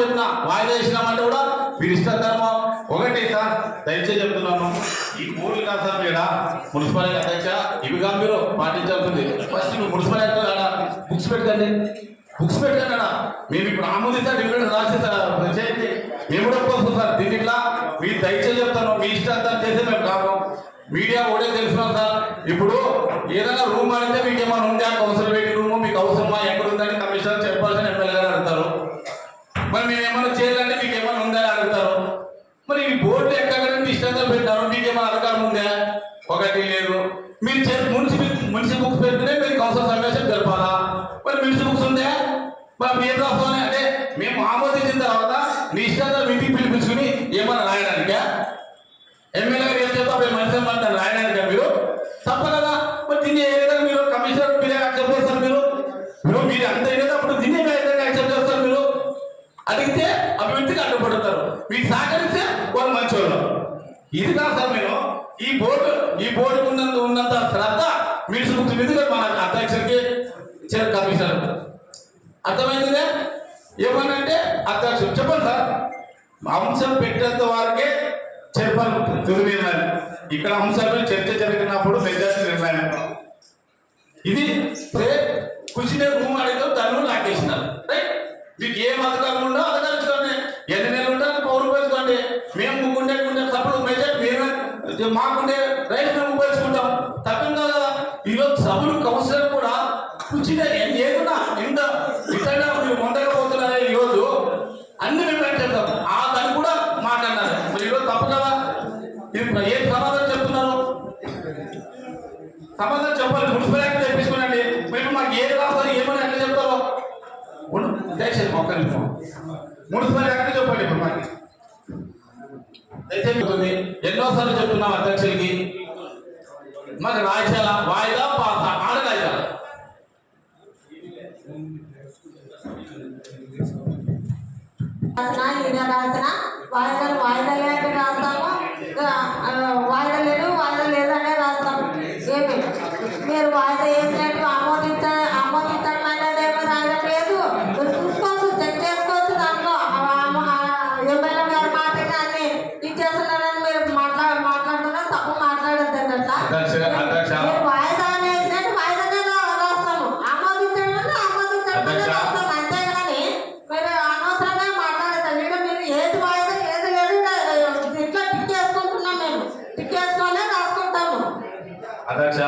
చెప్తున్నా. వాయిదా వేసినామంటే కూడా మీరు ధర్మం. ఒకటి సార్ దయచేసి చెప్తున్నాను. ఈ ఊర్లు కాదు సార్ ఇక్కడ మున్సిపాలిటీ అధ్యక్ష ఇవి కాదు మీరు పాటించాల్సింది. ఫస్ట్ మీరు మున్సిపాలిటీ బుక్స్ పెట్టండి బుక్స్ పెట్టండి మేము ఇప్పుడు ఆమోదిస్తా డిఫరెంట్ రాసి సార్ చేయండి మేము కూడా ఒప్పుకోసం సార్. దీనిట్లా మీరు దయచేసి చెప్తాను. మీ ఇష్టార్థం చేస్తే మేము కాము మీడియా కూడా తెలుసున్నాం సార్ ఇప్పుడు ఏదైనా రూమ్ అంటే మీకు ఏమైనా ఉందా కౌన్సిల్ వెయిటింగ్ రూమ్ మీకు అవసరమా ఎక్కడ ఉందని కమిషనర్ చెప్పాల్సిన ఎమ్మెల్యే గారు అడుగుతారు మరి మేము ఏమైనా చేయాలంటే మీకు ఏమైనా ఉందని అడుగుతారు. మరి ఈ బోర్డు ఎక్కడంటే మీ ఇష్టంగా పెట్టారు. మీకు ఏమైనా అధికారం ఉందా? ఒకటి లేదు. మీరు మున్సిపల్ మున్సిపల్ బుక్స్ పెడితేనే మీరు కౌన్సిల్ సమావేశం జరపాలా? మరి మున్సిపల్ బుక్స్ ఉందా? మరి మీరు రాస్తామని అంటే మేము ఆమోదించిన తర్వాత మీ ఇష్టంగా మీటింగ్ పిలిపించుకుని ఏమైనా రాయడానికా? ఎమ్మెల్యే గారు ఏం చెప్తా మనిషి మాట్లాడారు రాయడానికా మీరు? తప్ప కదా మరి దీన్ని ఏ విధంగా మీరు కమిషనర్ మీరే యాక్సెప్ట్ చేస్తారు మీరు మీరు మీరు అంత అయినప్పుడు దీన్ని ఏ విధంగా యాక్సెప్ట్ చేస్తారు మీరు అడిగితే అభివృద్ధికి అడ్డుపడతారు మీకు సహకరిస్తే వాళ్ళు మంచివాళ్ళు ఇది కాదు సార్ మేము ఈ బోర్డు ఈ బోర్డు ఉన్నంత ఉన్నంత శ్రద్ధ మీరు మీద మన అధ్యక్షుడికి ఇచ్చారు కమిషనర్. అర్థమైందిగా ఏమనంటే అధ్యక్షుడు చెప్పండి సార్. అంశం పెట్టేంత వరకే చెప్పాలి. తుది నిర్ణయం ఇక్కడ అంశాలు చర్చ జరిగినప్పుడు మెజార్టీ నిర్ణయం. ఇది కూర్చునే రూమ్ అడిగితే దాన్ని లాగేసినారు. రైట్? మీకు ఏం అధికారం ఉందో అధికారించుకోండి ఎన్ని నెలలు ఉంటే అంత పౌరు ఉపయోగించుకోండి మేము ముగ్గుండే ఉండే సభలు మెజార్టీ మేమే మాకుండే రైట్ మేము ఉపయోగించుకుంటాం. తప్పం కదా ఈరోజు సభలు కౌన్సిలర్ కూడా కూర్చునే ఏదన్నా ఎంత ఇతరుగా మీరు ఉండకపోతున్నారే ఈరోజు అన్ని మేము పెట్టేద్దాం ఆ దాన్ని కూడా మాట్లాడాలి. మరి ఈరోజు తప్పు కదా ఇది ఏం సమాధానం చెప్తున్నారు? సమాధానం చెప్పాలి. మున్సిపల్ యాక్ట్ తెప్పించుకోనండి మేము మాకు ఏది రాస్తారు ఏమని ఎట్లా చెప్తారో? దయచేసి మొక్క నిమిషం మున్సిపల్ యాక్ట్ చెప్పండి ఇప్పుడు మాకు. ఎన్నోసార్లు చెప్తున్నాం అధ్యక్షులకి మరి రాయశాల వాయిదా పాత ఆడ రాయశాల రాసిన ఈయన రాసిన వాయిదాలు వాయిదా లేక రాస్తాము. ఇంకా, ఆ, వాయిదా ఎమ్మెల్యే గారి మాట అన్ని ఇచ్చేస్తున్నారని మీరు మాట్లా మాట్లాడుతున్నారు తప్పు మాట్లాడద్దండి అట్లా. వాయిదా వేసినట్టు వాయిదానే రాస్తాము. ఆమోదించడం ఆమోదించడం. రాస్తాము. అంతేగాని మీరు అనవసరంగా మాట్లాడతారు ఇక్కడ మీరు ఏది వాయిదా ఏది లేదు ఇంట్లో టిక్ చేసుకుంటున్నాం మేము. టిక్ చేసుకొనే రాసుకుంటాము. అధ్యక్ష